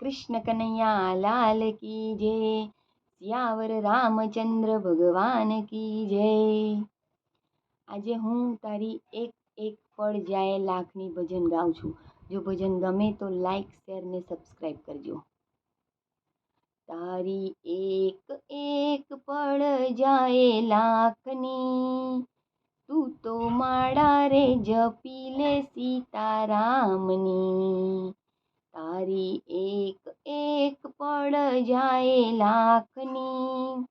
કૃષ્ણ કનૈયા લાલ કી જય. સિયાવર રામચંદ્ર ભગવાન કી જય. આજે હું તારી એક એક પળ જાય લાખની ભજન ગાઉં છું. જો ભજન ગમે તો લાઈક શેર ને સબસ્ક્રાઈબ કરજો. તારી એક એક પળ જાય લાખની. તું તો માળા રે જપી લે સીતારામની. તારી એક એક પળ જાય લાખની.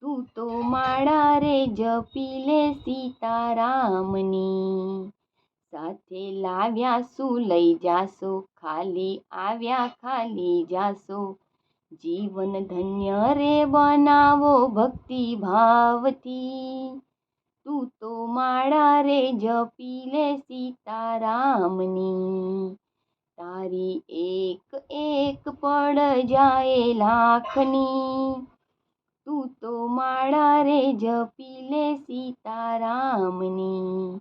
તું તો માળા રે જપી લે સીતારામની. સાથે લાવ્યા શું લઈ જાશો? ખાલી આવ્યા, ખાલી જાશો? જીવન ધન્ય રે બનાવો ભક્તિ ભાવથી. તું તો માળા રે જપી લે સીતારામની. તારી એક એક પડ જાય લાખની. તું તો માળા રે જપી લે સીતારામની.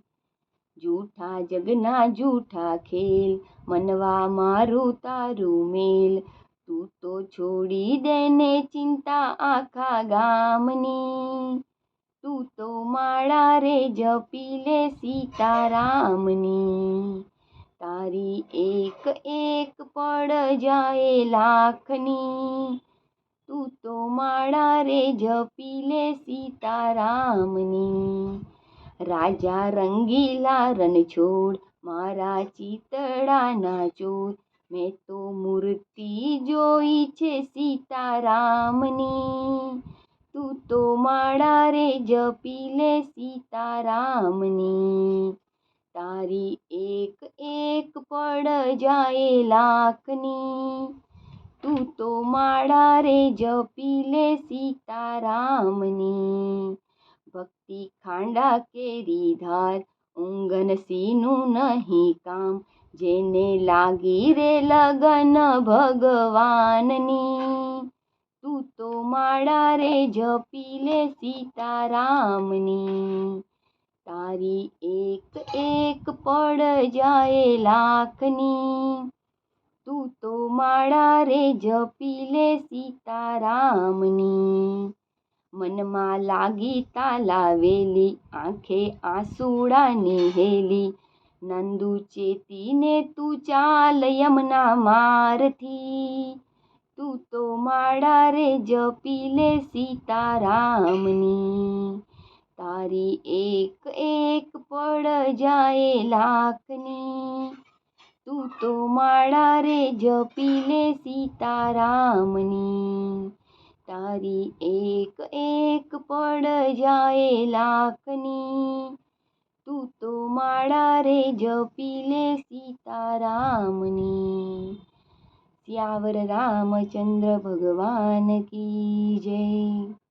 જૂઠા જગના જૂઠા ખેલ, મનવા મારું તારું મેલ. તું તો છોડી દેને ચિંતા આખા ગામની. તું તો માળા રે જપી લે સીતારામની. તારી એક એક પડ જાય લાખની. તું તો માળા રે જપી લે સીતારામની. રાજા રંગીલા રણછોડ મારા ચિતડાના ચોર. મેં તો મૂર્તિ જોઈ છે સીતારામની. તું તો માળા રે જપી લે સીતારામની. તારી એક પડ જાય લાખની તું તો માળા રે જપી લે સીતારામની. ભક્તિ ખાંડા કેરી ધાર ઉંગન સીનું નહીં કામ. જેને લાગી રે લગન ભગવાનની. તું તો માળા રે જપી લે સીતારામની. તારી એક એક પડ જાય લાખની. તું તો માળા રે જપી લે સીતારામની. મનમાં લાગી તાલાવેલી, આંખે આંસુડા હેલી નંદુ ચેતીને તું ચાલ યમના મારથી. તું તો માળા રે જપી લે સીતારામની. તારી એક એક પડ જાય લાખની. તું તો માળા રે જપી લે સીતારામની. તારી એક એક પડ જાય લાખની. તું તો માળા રે જપી લે સીતારામની. શ્યાવર રામચંદ્ર ભગવાન કી જય.